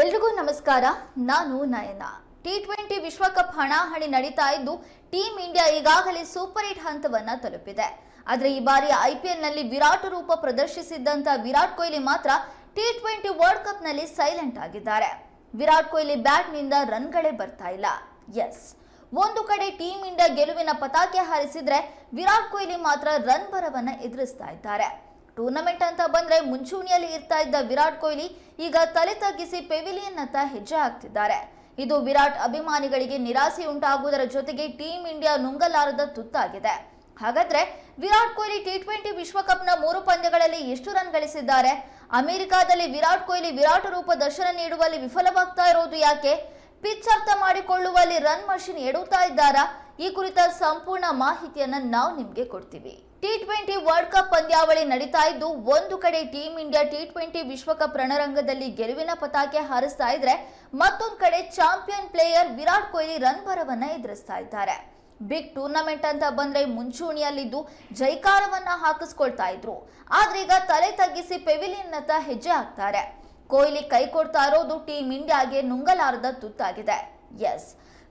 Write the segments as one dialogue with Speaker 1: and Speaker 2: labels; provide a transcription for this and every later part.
Speaker 1: ಎಲ್ರಿಗೂ ನಮಸ್ಕಾರ. ನಾನು ನಯನ. ಟಿ ಟ್ವೆಂಟಿ ವಿಶ್ವಕಪ್ ಹಣಾಹಣಿ ನಡೀತಾ ಇದ್ದು ಟೀಂ ಇಂಡಿಯಾ ಈಗಾಗಲೇ ಸೂಪರ್ ಹಿಟ್ ಹಂತವನ್ನ ತಲುಪಿದೆ. ಆದರೆ ಈ ಬಾರಿ ಐಪಿಎಲ್ನಲ್ಲಿ ವಿರಾಟ್ ರೂಪ ಪ್ರದರ್ಶಿಸಿದ್ದಂತ ವಿರಾಟ್ ಕೊಹ್ಲಿ ಮಾತ್ರ ಟಿ ಟ್ವೆಂಟಿ ವರ್ಲ್ಡ್ ಕಪ್ನಲ್ಲಿ ಸೈಲೆಂಟ್ ಆಗಿದ್ದಾರೆ. ವಿರಾಟ್ ಕೊಹ್ಲಿ ಬ್ಯಾಟ್ನಿಂದ ರನ್ಗಳೇ ಬರ್ತಾ ಇಲ್ಲ. ಎಸ್ ಒಂದು ಕಡೆ ಟೀಂ ಇಂಡಿಯಾ ಗೆಲುವಿನ ಪತಾಕೆ ಹಾರಿಸಿದ್ರೆ ವಿರಾಟ್ ಕೊಹ್ಲಿ ಮಾತ್ರ ರನ್ ಬರವನ್ನ ಎದುರಿಸ್ತಾ ಇದ್ದಾರೆ. ಟೂರ್ನಮೆಂಟ್ ಅಂತ ಬಂದ್ರೆ ಮುಂಚೂಣಿಯಲ್ಲಿ ಇರ್ತಾ ಇದ್ದ ವಿರಾಟ್ ಕೊಹ್ಲಿ ಈಗ ತಲೆ ತಗ್ಗಿಸಿ ಪೆವಿಲಿಯನ್ ಅತ್ತ ಹೆಜ್ಜೆ ಹಾಕ್ತಿದ್ದಾರೆ. ಇದು ವಿರಾಟ್ ಅಭಿಮಾನಿಗಳಿಗೆ ನಿರಾಸೆ ಉಂಟಾಗುವುದರ ಜೊತೆಗೆ ಟೀಂ ಇಂಡಿಯಾ ನುಂಗಲಾರದ ತುತ್ತಾಗಿದೆ. ಹಾಗಾದ್ರೆ ವಿರಾಟ್ ಕೊಹ್ಲಿ ಟಿ ಟ್ವೆಂಟಿ ವಿಶ್ವಕಪ್ನ ಮೂರು ಪಂದ್ಯಗಳಲ್ಲಿ ಎಷ್ಟು ರನ್ ಗಳಿಸಿದ್ದಾರೆ? ಅಮೆರಿಕಾದಲ್ಲಿ ವಿರಾಟ್ ಕೊಹ್ಲಿ ವಿರಾಟ್ ರೂಪ ದರ್ಶನ ನೀಡುವಲ್ಲಿ ವಿಫಲವಾಗ್ತಾ ಇರೋದು ಯಾಕೆ? ಪಿಚ್ ಅರ್ಥ ಮಾಡಿಕೊಳ್ಳುವಲ್ಲಿ ರನ್ ಮಷಿನ್ ಎಡುತ್ತಾ ಇದ್ದಾರಾ? ಈ ಕುರಿತ ಸಂಪೂರ್ಣ ಮಾಹಿತಿಯನ್ನ ನಾವು ನಿಮಗೆ ಕೊಡ್ತೀವಿ. ಟಿ ಟ್ವೆಂಟಿ ವರ್ಲ್ಡ್ ಕಪ್ ಪಂದ್ಯಾವಳಿ ನಡೀತಾ ಇದ್ದು, ಒಂದು ಕಡೆ ಟೀಂ ಇಂಡಿಯಾ ಟಿ ಟ್ವೆಂಟಿ ವಿಶ್ವಕಪ್ ರಣರಂಗದಲ್ಲಿ ಗೆಲುವಿನ ಪತಾಕೆ ಹಾರಿಸ್ತಾ ಇದ್ರೆ, ಮತ್ತೊಂದು ಕಡೆ champion player Virat Kohli run ಬರವನ್ನ ಎದುರಿಸ್ತಾ ಇದ್ದಾರೆ. ಬಿಗ್ ಟೂರ್ನಮೆಂಟ್ ಅಂತ ಬಂದ್ರೆ ಮುಂಚೂಣಿಯಲ್ಲಿದ್ದು ಜೈಕಾರವನ್ನ ಹಾಕಿಸ್ಕೊಳ್ತಾ ಇದ್ರು. ಆದ್ರೆ ಈಗ ತಲೆ ತಗ್ಗಿಸಿ ಪೆವಿಲಿಯನ್ ಅತ್ತ ಹೆಜ್ಜೆ ಹಾಕ್ತಾರೆ. ಕೊಹ್ಲಿ ಕೈ ಕೊಡ್ತಾ ಇರೋದು ಟೀಂ ಇಂಡಿಯಾಗೆ ನುಂಗಲಾರದ ತುತ್ತಾಗಿದೆ. ಎಸ್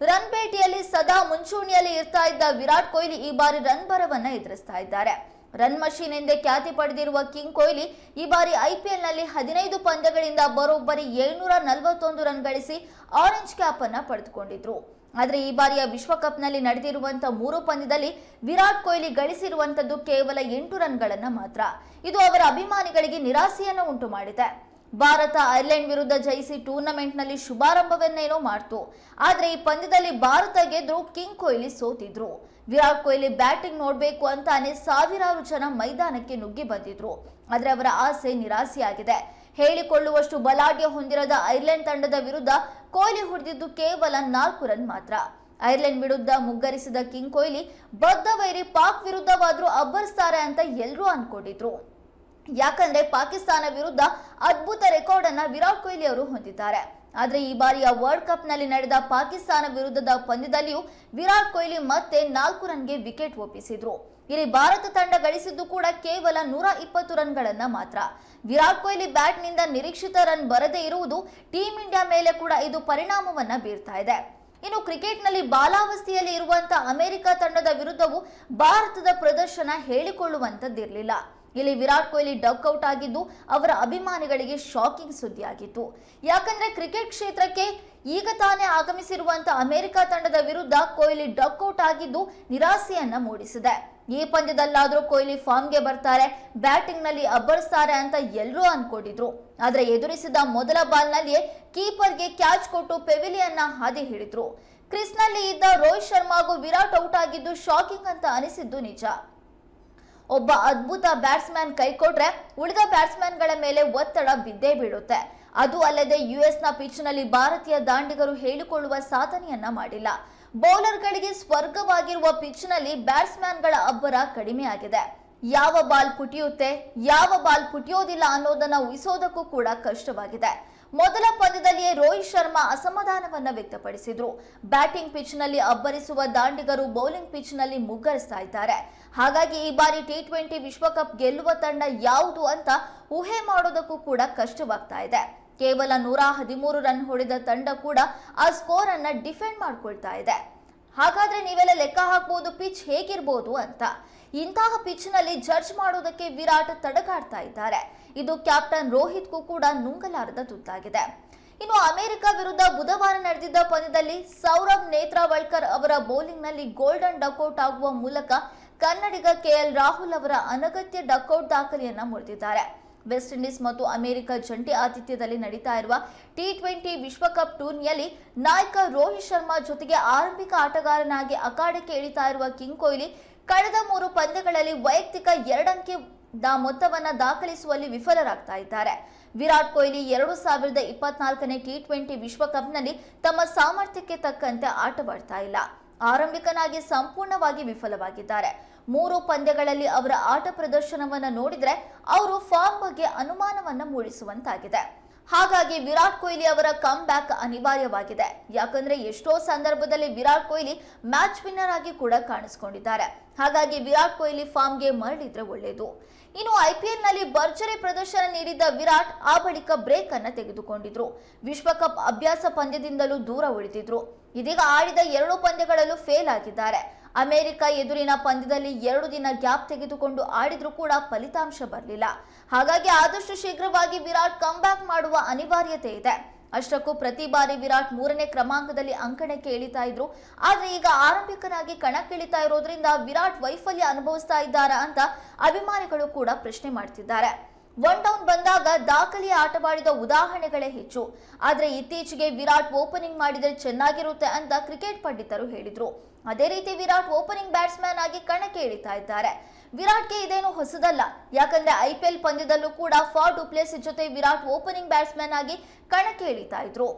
Speaker 1: ರನ್ ಭೇಟಿಯಲ್ಲಿ ಸದಾ ಮುಂಚೂಣಿಯಲ್ಲಿ ಇರ್ತಾ ಇದ್ದ ವಿರಾಟ್ ಕೊಹ್ಲಿ ಈ ಬಾರಿ ರನ್ ಬರವನ್ನ ಎದುರಿಸ್ತಾ ಇದ್ದಾರೆ. ರನ್ ಮಷೀನ್ ಎಂದೇ ಖ್ಯಾತಿ ಪಡೆದಿರುವ ಕಿಂಗ್ ಕೊಹ್ಲಿ ಈ ಬಾರಿ ಐಪಿಎಲ್ನಲ್ಲಿ ಹದಿನೈದು ಪಂದ್ಯಗಳಿಂದ ಬರೋಬ್ಬರಿ ಏಳ್ನೂರ ನಲವತ್ತೊಂದು ರನ್ ಗಳಿಸಿ ಆರೆಂಜ್ ಕ್ಯಾಪ್ ಅನ್ನ ಪಡೆದುಕೊಂಡಿದ್ರು. ಆದರೆ ಈ ಬಾರಿಯ ವಿಶ್ವಕಪ್ನಲ್ಲಿ ನಡೆದಿರುವಂತಹ ಮೂರು ಪಂದ್ಯದಲ್ಲಿ ವಿರಾಟ್ ಕೊಹ್ಲಿ ಗಳಿಸಿರುವಂತದ್ದು ಕೇವಲ ಎಂಟು ರನ್ಗಳನ್ನ ಮಾತ್ರ. ಇದು ಅವರ ಅಭಿಮಾನಿಗಳಿಗೆ ನಿರಾಸೆಯನ್ನು ಉಂಟು ಮಾಡಿದೆ ಭಾರತ ಐರ್ಲೆಂಡ್ ವಿರುದ್ಧ ಜಯಿಸಿ ಟೂರ್ನಮೆಂಟ್ನಲ್ಲಿ ಶುಭಾರಂಭವನ್ನೇನೋ ಮಾಡ್ತು. ಆದರೆ ಈ ಪಂದ್ಯದಲ್ಲಿ ಭಾರತ ಗೆದ್ರು ಕಿಂಗ್ ಕೊಹ್ಲಿ ಸೋತಿದ್ರು. ವಿರಾಟ್ ಕೊಹ್ಲಿ ಬ್ಯಾಟಿಂಗ್ ನೋಡಬೇಕು ಅಂತಾನೆ ಸಾವಿರಾರು ಜನ ಮೈದಾನಕ್ಕೆ ನುಗ್ಗಿ ಬಂದಿದ್ರು. ಆದರೆ ಅವರ ಆಸೆ ನಿರಾಸೆಯಾಗಿದೆ. ಹೇಳಿಕೊಳ್ಳುವಷ್ಟು ಬಲಾಢ್ಯ ಹೊಂದಿರದ ಐರ್ಲೆಂಡ್ ತಂಡದ ವಿರುದ್ಧ ಕೊಹ್ಲಿ ಹೊಡೆದಿದ್ದು ಕೇವಲ ನಾಲ್ಕು ರನ್ ಮಾತ್ರ. ಐರ್ಲೆಂಡ್ ವಿರುದ್ಧ ಮುಗ್ಗರಿಸಿದ ಕಿಂಗ್ ಕೊಹ್ಲಿ ಬದ್ಧ ವೈರಿ ಪಾಕ್ ವಿರುದ್ಧವಾದರೂ ಅಬ್ಬರಿಸ್ತಾರೆ ಅಂತ ಎಲ್ಲರೂ ಅನ್ಕೊಂಡಿದ್ರು. ಯಾಕಂದ್ರೆ ಪಾಕಿಸ್ತಾನ ವಿರುದ್ಧ ಅದ್ಭುತ ರೆಕಾರ್ಡ್ ಅನ್ನ ವಿರಾಟ್ ಕೊಹ್ಲಿ ಅವರು ಹೊಂದಿದ್ದಾರೆ. ಆದರೆ ಈ ಬಾರಿಯ ವರ್ಲ್ಡ್ ಕಪ್ನಲ್ಲಿ ನಡೆದ ಪಾಕಿಸ್ತಾನ ವಿರುದ್ಧದ ಪಂದ್ಯದಲ್ಲಿಯೂ ವಿರಾಟ್ ಕೊಹ್ಲಿ ಮತ್ತೆ ನಾಲ್ಕು ರನ್ಗೆ ವಿಕೆಟ್ ಒಪ್ಪಿಸಿದ್ರು. ಇಲ್ಲಿ ಭಾರತ ತಂಡ ಗಳಿಸಿದ್ದು ಕೂಡ ಕೇವಲ ನೂರ ಇಪ್ಪತ್ತು ರನ್ಗಳನ್ನ ಮಾತ್ರ. ವಿರಾಟ್ ಕೊಹ್ಲಿ ಬ್ಯಾಟ್ನಿಂದ ನಿರೀಕ್ಷಿತ ರನ್ ಬರದೇ ಇರುವುದು ಟೀಂ ಇಂಡಿಯಾ ಮೇಲೆ ಕೂಡ ಇದು ಪರಿಣಾಮವನ್ನ ಬೀರ್ತಾ ಇದೆ. ಇನ್ನು ಕ್ರಿಕೆಟ್ನಲ್ಲಿ ಬಾಲಾವಸ್ಥೆಯಲ್ಲಿ ಇರುವಂತಹ ಅಮೆರಿಕ ತಂಡದ ವಿರುದ್ಧವೂ ಭಾರತದ ಪ್ರದರ್ಶನ ಹೇಳಿಕೊಳ್ಳುವಂತದ್ದಿರಲಿಲ್ಲ. ಇಲ್ಲಿ ವಿರಾಟ್ ಕೊಹ್ಲಿ ಡಕ್ ಔಟ್ ಆಗಿದ್ದು ಅವರ ಅಭಿಮಾನಿಗಳಿಗೆ ಶಾಕಿಂಗ್ ಸುದ್ದಿಯಾಗಿತ್ತು. ಯಾಕಂದ್ರೆ ಕ್ರಿಕೆಟ್ ಕ್ಷೇತ್ರಕ್ಕೆ ಈಗ ತಾನೇ ಆಗಮಿಸಿರುವಂತ ಅಮೆರಿಕ ತಂಡದ ವಿರುದ್ಧ ಕೊಹ್ಲಿ ಡಕ್ ಔಟ್ ಆಗಿದ್ದು ನಿರಾಸೆಯನ್ನ ಮೂಡಿಸಿದೆ. ಈ ಪಂದ್ಯದಲ್ಲಾದರೂ ಕೊಹ್ಲಿ ಫಾರ್ಮ್ಗೆ ಬರ್ತಾರೆ ಬ್ಯಾಟಿಂಗ್ನಲ್ಲಿ ಅಬ್ಬರಿಸ್ತಾರೆ ಅಂತ ಎಲ್ಲರೂ ಅನ್ಕೊಂಡಿದ್ರು. ಆದ್ರೆ ಎದುರಿಸಿದ ಮೊದಲ ಬಾಲ್ನಲ್ಲಿಯೇ ಕೀಪರ್ಗೆ ಕ್ಯಾಚ್ ಕೊಟ್ಟು ಪೆವಿಲಿಯನ್ನ ಹಾದಿ ಹಿಡಿದ್ರು. ಕ್ರಿಸ್ನಲ್ಲಿ ಇದ್ದ ರೋಹಿತ್ ಶರ್ಮಾಗೂ ವಿರಾಟ್ ಔಟ್ ಆಗಿದ್ದು ಶಾಕಿಂಗ್ ಅಂತ ಅನಿಸಿದ್ದು ನಿಜ. ಒಬ್ಬ ಅದ್ಭುತ ಬ್ಯಾಟ್ಸ್ಮನ್ ಕೈ ಕೊಟ್ರೆ ಉಳಿದ ಬ್ಯಾಟ್ಸ್ಮನ್ಗಳ ಮೇಲೆ ಒತ್ತಡ ಬಿದ್ದೇ ಬೀಳುತ್ತೆ. ಅದು ಅಲ್ಲದೆ ಯುಎಸ್ನ ಪಿಚ್ನಲ್ಲಿ ಭಾರತೀಯ ದಾಂಡಿಗರು ಹೇಳಿಕೊಳ್ಳುವ ಸಾಧನೆಯನ್ನ ಮಾಡಿಲ್ಲ. ಬೌಲರ್ಗಳಿಗೆ ಸ್ವರ್ಗವಾಗಿರುವ ಪಿಚ್ನಲ್ಲಿ ಬ್ಯಾಟ್ಸ್ಮನ್ಗಳ ಅಬ್ಬರ ಕಡಿಮೆಯಾಗಿದೆ ಯಾವ ಬಾಲ್ ಪುಟಿಯುತ್ತೆ, ಯಾವ ಬಾಲ್ ಪುಟಿಯೋದಿಲ್ಲ ಅನ್ನೋದನ್ನ ಉಹಿಸೋದಕ್ಕೂ ಕೂಡ ಕಷ್ಟವಾಗಿದೆ. ಮೊದಲ ಪಂದ್ಯದಲ್ಲಿಯೇ ರೋಹಿತ್ ಶರ್ಮಾ ಅಸಮಾಧಾನವನ್ನ ವ್ಯಕ್ತಪಡಿಸಿದ್ರು. ಬ್ಯಾಟಿಂಗ್ ಪಿಚ್ನಲ್ಲಿ ಅಬ್ಬರಿಸುವ ದಾಂಡಿಗರು ಬೌಲಿಂಗ್ ಪಿಚ್ನಲ್ಲಿ ಮುಗ್ಗರಿಸ್ತಾ ಇದ್ದಾರೆ. ಹಾಗಾಗಿ ಈ ಬಾರಿ ಟಿ ಟ್ವೆಂಟಿ ವಿಶ್ವಕಪ್ ಗೆಲ್ಲುವ ತಂಡ ಯಾವುದು ಅಂತ ಊಹೆ ಮಾಡೋದಕ್ಕೂ ಕೂಡ ಕಷ್ಟವಾಗ್ತಾ ಇದೆ. ಕೇವಲ ನೂರ ಹದಿಮೂರು ರನ್ ಹೊಡೆದ ತಂಡ ಕೂಡ ಆ ಸ್ಕೋರ್ ಅನ್ನ ಡಿಫೆಂಡ್ ಮಾಡ್ಕೊಳ್ತಾ ಇದೆ. ಹಾಗಾದ್ರೆ ನೀವೆಲ್ಲ ಲೆಕ್ಕ ಹಾಕ್ಬೋದು ಪಿಚ್ ಹೇಗಿರ್ಬೋದು ಅಂತ. ಇಂತಹ ಪಿಚ್ನಲ್ಲಿ ಜಡ್ಜ್ ಮಾಡೋದಕ್ಕೆ ವಿರಾಟ್ ತಡಕಾಡ್ತಾ ಇದ್ದಾರೆ. ಇದು ಕ್ಯಾಪ್ಟನ್ ರೋಹಿತ್ಗೂ ಕೂಡ ನುಂಗಲಾರದ ತುತ್ತಾಗಿದೆ ಇನ್ನು ಅಮೆರಿಕ ವಿರುದ್ಧ ಬುಧವಾರ ನಡೆದಿದ್ದ ಪಂದ್ಯದಲ್ಲಿ ಸೌರಭ್ ನೇತ್ರಾವಳ್ಕರ್ ಅವರ ಬೌಲಿಂಗ್ನಲ್ಲಿ ಗೋಲ್ಡನ್ ಡಕೌಟ್ ಆಗುವ ಮೂಲಕ ಕನ್ನಡಿಗ ಕೆಎಲ್ ರಾಹುಲ್ ಅವರ ಅನಗತ್ಯ ಡಕೌಟ್ ದಾಖಲೆಯನ್ನ ಮುರಿದಿದ್ದಾರೆ. ವೆಸ್ಟ್ ಇಂಡೀಸ್ ಮತ್ತು ಅಮೆರಿಕ ಜಂಟಿ ಆತಿಥ್ಯದಲ್ಲಿ ನಡೀತಾ ಇರುವ ಟಿ ಟ್ವೆಂಟಿ ವಿಶ್ವಕಪ್ ಟೂರ್ನಿಯಲ್ಲಿ ನಾಯಕ ರೋಹಿತ್ ಶರ್ಮಾ ಜೊತೆಗೆ ಆರಂಭಿಕ ಆಟಗಾರನಾಗಿ ಅಖಾಡಕ್ಕೆ ಇಳಿತಾ ಇರುವ ಕಿಂಗ್ ಕೊಹ್ಲಿ ಕಳೆದ ಮೂರು ಪಂದ್ಯಗಳಲ್ಲಿ ವೈಯಕ್ತಿಕ ಎರಡಂಕಿ ಮೊತ್ತವನ್ನ ದಾಖಲಿಸುವಲ್ಲಿ ವಿಫಲರಾಗ್ತಾ ಇದ್ದಾರೆ. ವಿರಾಟ್ ಕೊಹ್ಲಿ ಎರಡು ಸಾವಿರದ ಇಪ್ಪತ್ನಾಲ್ಕನೇ ಟಿ ಟ್ವೆಂಟಿ ವಿಶ್ವಕಪ್ನಲ್ಲಿ ತಮ್ಮ ಸಾಮರ್ಥ್ಯಕ್ಕೆ ತಕ್ಕಂತೆ ಆಟವಾಡ್ತಾ ಇಲ್ಲ. ಆರಂಭಿಕನಾಗಿ ಸಂಪೂರ್ಣವಾಗಿ ವಿಫಲವಾಗಿದ್ದಾರೆ. ಮೂರು ಪಂದ್ಯಗಳಲ್ಲಿ ಅವರ ಆಟ ಪ್ರದರ್ಶನವನ್ನು ನೋಡಿದರೆ ಅವರು ಫಾರ್ಮ್ ಬಗ್ಗೆ ಅನುಮಾನವನ್ನು ಮೂಡಿಸುವಂತಾಗಿದೆ. ಹಾಗಾಗಿ ವಿರಾಟ್ ಕೊಹ್ಲಿ ಅವರ ಕಮ್ ಬ್ಯಾಕ್ ಅನಿವಾರ್ಯವಾಗಿದೆ. ಯಾಕಂದ್ರೆ ಎಷ್ಟೋ ಸಂದರ್ಭದಲ್ಲಿ ವಿರಾಟ್ ಕೊಹ್ಲಿ ಮ್ಯಾಚ್ ವಿನ್ನರ್ ಆಗಿ ಕೂಡ ಕಾಣಿಸ್ಕೊಂಡಿದ್ದಾರೆ. ಹಾಗಾಗಿ ವಿರಾಟ್ ಕೊಹ್ಲಿ ಫಾರ್ಮ್ಗೆ ಮರಳಿದ್ರೆ ಒಳ್ಳೆಯದು ಇನ್ನು ಐಪಿಎಲ್ನಲ್ಲಿ ಭರ್ಜರಿ ಪ್ರದರ್ಶನ ನೀಡಿದ್ದ ವಿರಾಟ್ ಆ ಬಳಿಕ ಬ್ರೇಕ್ ಅನ್ನ ತೆಗೆದುಕೊಂಡಿದ್ರು. ವಿಶ್ವಕಪ್ ಅಭ್ಯಾಸ ಪಂದ್ಯದಿಂದಲೂ ದೂರ ಉಳಿದಿದ್ರು. ಇದೀಗ ಆಡಿದ ಎರಡು ಪಂದ್ಯಗಳಲ್ಲೂ ಫೇಲ್ ಆಗಿದ್ದಾರೆ. ಅಮೆರಿಕ ಎದುರಿನ ಪಂದ್ಯದಲ್ಲಿ ಎರಡು ದಿನ ಗ್ಯಾಪ್ ತೆಗೆದುಕೊಂಡು ಆಡಿದ್ರೂ ಕೂಡ ಫಲಿತಾಂಶ ಬರಲಿಲ್ಲ. ಹಾಗಾಗಿ ಆದಷ್ಟು ಶೀಘ್ರವಾಗಿ ವಿರಾಟ್ ಕಮ್ಬ್ಯಾಕ್ ಮಾಡುವ ಅನಿವಾರ್ಯತೆ ಇದೆ. ಅಷ್ಟಕ್ಕೂ ಪ್ರತಿ ಬಾರಿ ವಿರಾಟ್ ಮೂರನೇ ಕ್ರಮಾಂಕದಲ್ಲಿ ಅಂಕಣಕ್ಕೆ ಇಳಿತಾ ಇದ್ರು. ಆದ್ರೆ ಈಗ ಆರಂಭಿಕನಾಗಿ ಕಣಕ್ಕಿಳಿತಾ ಇರೋದ್ರಿಂದ ವಿರಾಟ್ ವೈಫಲ್ಯ ಅನುಭವಿಸ್ತಾ ಇದ್ದಾರಾ ಅಂತ ಅಭಿಮಾನಿಗಳು ಕೂಡ ಪ್ರಶ್ನೆ ಮಾಡ್ತಿದ್ದಾರೆ. ಒನ್ ಡೌನ್ ಬಂದಾಗ ದಾಖಲೆಯ ಆಟವಾಡಿದ ಉದಾಹರಣೆಗಳೇ ಹೆಚ್ಚು. ಆದರೆ ಇತ್ತೀಚೆಗೆ ವಿರಾಟ್ ಓಪನಿಂಗ್ ಮಾಡಿದರೆ ಚೆನ್ನಾಗಿರುತ್ತೆ ಅಂತ ಕ್ರಿಕೆಟ್ ಪಂಡಿತರು ಹೇಳಿದ್ರು. ಅದೇ ರೀತಿ ವಿರಾಟ್ ಓಪನಿಂಗ್ ಬ್ಯಾಟ್ಸ್ಮನ್ ಆಗಿ ಕಣಕ್ಕೆ ಇಳಿತಾ ಇದ್ದಾರೆ. ವಿರಾಟ್ಗೆ ಇದೇನು ಹೊಸದಲ್ಲ. ಯಾಕಂದ್ರೆ ಐಪಿಎಲ್ ಪಂದ್ಯದಲ್ಲೂ ಕೂಡ ಫಾರ್ ಡುಪ್ಲೇಸ್ ಜೊತೆ ವಿರಾಟ್ ಓಪನಿಂಗ್ ಬ್ಯಾಟ್ಸ್ಮನ್ ಆಗಿ ಕಣಕ್ಕೆ ಇಳಿತಾ ಇದ್ರು.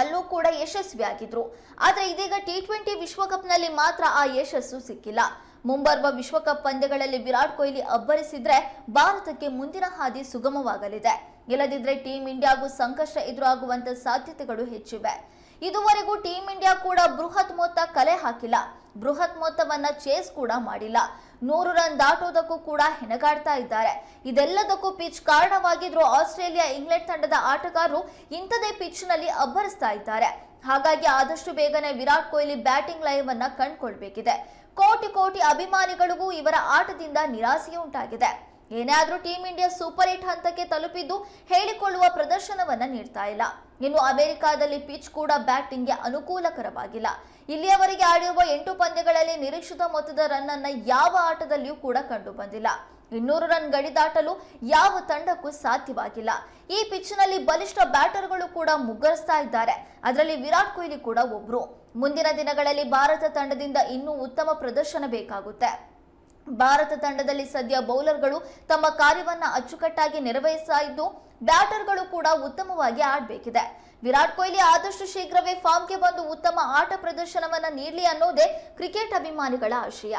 Speaker 1: ಅಲ್ಲೂ ಕೂಡ ಯಶಸ್ವಿಯಾಗಿದ್ರು. ಆದರೆ ಇದೀಗ ಟಿ ಟ್ವೆಂಟಿ ವಿಶ್ವಕಪ್ನಲ್ಲಿ ಮಾತ್ರ ಆ ಯಶಸ್ಸು ಸಿಕ್ಕಿಲ್ಲ. ಮುಂಬರುವ ವಿಶ್ವಕಪ್ ಪಂದ್ಯಗಳಲ್ಲಿ ವಿರಾಟ್ ಕೊಹ್ಲಿ ಅಬ್ಬರಿಸಿದ್ರೆ ಭಾರತಕ್ಕೆ ಮುಂದಿನ ಹಾದಿ ಸುಗಮವಾಗಲಿದೆ. ಇಲ್ಲದಿದ್ರೆ ಟೀಂ ಇಂಡಿಯಾಗೂ ಸಂಕಷ್ಟ ಎದುರಾಗುವಂತ ಸಾಧ್ಯತೆಗಳು ಹೆಚ್ಚಿವೆ. ಇದುವರೆಗೂ ಟೀಂ ಇಂಡಿಯಾ ಕೂಡ ಬೃಹತ್ ಮೊತ್ತ ಕಲೆ ಹಾಕಿಲ್ಲ. ಬೃಹತ್ ಮೊತ್ತವನ್ನ ಚೇಸ್ ಕೂಡ ಮಾಡಿಲ್ಲ. ನೂರು ರನ್ ದಾಟೋದಕ್ಕೂ ಕೂಡ ಹೆಣಗಾಡ್ತಾ ಇದ್ದಾರೆ. ಇದೆಲ್ಲದಕ್ಕೂ ಪಿಚ್ ಕಾರಣವಾಗಿದ್ರು ಆಸ್ಟ್ರೇಲಿಯಾ ಇಂಗ್ಲೆಂಡ್ ತಂಡದ ಆಟಗಾರರು ಇಂಥದೇ ಪಿಚ್ನಲ್ಲಿ ಅಬ್ಬರಿಸ್ತಾ ಇದ್ದಾರೆ. ಹಾಗಾಗಿ ಆದಷ್ಟು ಬೇಗನೆ ವಿರಾಟ್ ಕೊಹ್ಲಿ ಬ್ಯಾಟಿಂಗ್ ಲೈವ್ ಅನ್ನ ಕಂಡುಕೊಳ್ಬೇಕಿದೆ. ಕೋಟಿ ಕೋಟಿ ಅಭಿಮಾನಿಗಳಿಗೂ ಇವರ ಆಟದಿಂದ ನಿರಾಸೆ ಉಂಟಾಗಿದೆ ಏನೇ ಆದ್ರೂ ಟೀಂ ಇಂಡಿಯಾ ಸೂಪರ್ ಹಿಟ್ ಹಂತಕ್ಕೆ ತಲುಪಿದ್ದು ಹೇಳಿಕೊಳ್ಳುವ ಪ್ರದರ್ಶನವನ್ನ ನೀಡ್ತಾ ಇಲ್ಲ. ಇನ್ನು ಅಮೆರಿಕಾದಲ್ಲಿ ಪಿಚ್ ಕೂಡ ಬ್ಯಾಟಿಂಗ್ಗೆ ಅನುಕೂಲಕರವಾಗಿಲ್ಲ. ಇಲ್ಲಿಯವರೆಗೆ ಆಡಿರುವ ಎಂಟು ಪಂದ್ಯಗಳಲ್ಲಿ ನಿರೀಕ್ಷಿತ ಮೊತ್ತದ ರನ್ ಅನ್ನ ಯಾವ ಆಟದಲ್ಲಿಯೂ ಕೂಡ ಕಂಡು ಬಂದಿಲ್ಲ. ಇನ್ನೂರು ರನ್ ಗಡಿ ದಾಟಲು ಯಾವ ತಂಡಕ್ಕೂ ಸಾಧ್ಯವಾಗಿಲ್ಲ. ಈ ಪಿಚ್ನಲ್ಲಿ ಬಲಿಷ್ಠ ಬ್ಯಾಟರ್ಗಳು ಕೂಡ ಮುಗ್ಗರಿಸ್ತಾ ಇದ್ದಾರೆ. ಅದರಲ್ಲಿ ವಿರಾಟ್ ಕೊಹ್ಲಿ ಕೂಡ ಒಬ್ರು. ಮುಂದಿನ ದಿನಗಳಲ್ಲಿ ಭಾರತ ತಂಡದಿಂದ ಇನ್ನೂ ಉತ್ತಮ ಪ್ರದರ್ಶನ ಬೇಕಾಗುತ್ತೆ. ಭಾರತ ತಂಡದಲ್ಲಿ ಸದ್ಯ ಬೌಲರ್ಗಳು ತಮ್ಮ ಕಾರ್ಯವನ್ನ ಅಚ್ಚುಕಟ್ಟಾಗಿ ನಿರ್ವಹಿಸ್ತಾ ಇದ್ದು, ಬ್ಯಾಟರ್ಗಳು ಕೂಡ ಉತ್ತಮವಾಗಿ ಆಡಬೇಕಿದೆ. ವಿರಾಟ್ ಕೊಹ್ಲಿ ಆದಷ್ಟು ಶೀಘ್ರವೇ ಫಾರ್ಮ್ಗೆ ಬಂದು ಉತ್ತಮ ಆಟ ಪ್ರದರ್ಶನವನ್ನ ನೀಡಲಿ ಅನ್ನೋದೇ ಕ್ರಿಕೆಟ್ ಅಭಿಮಾನಿಗಳ ಆಶಯ.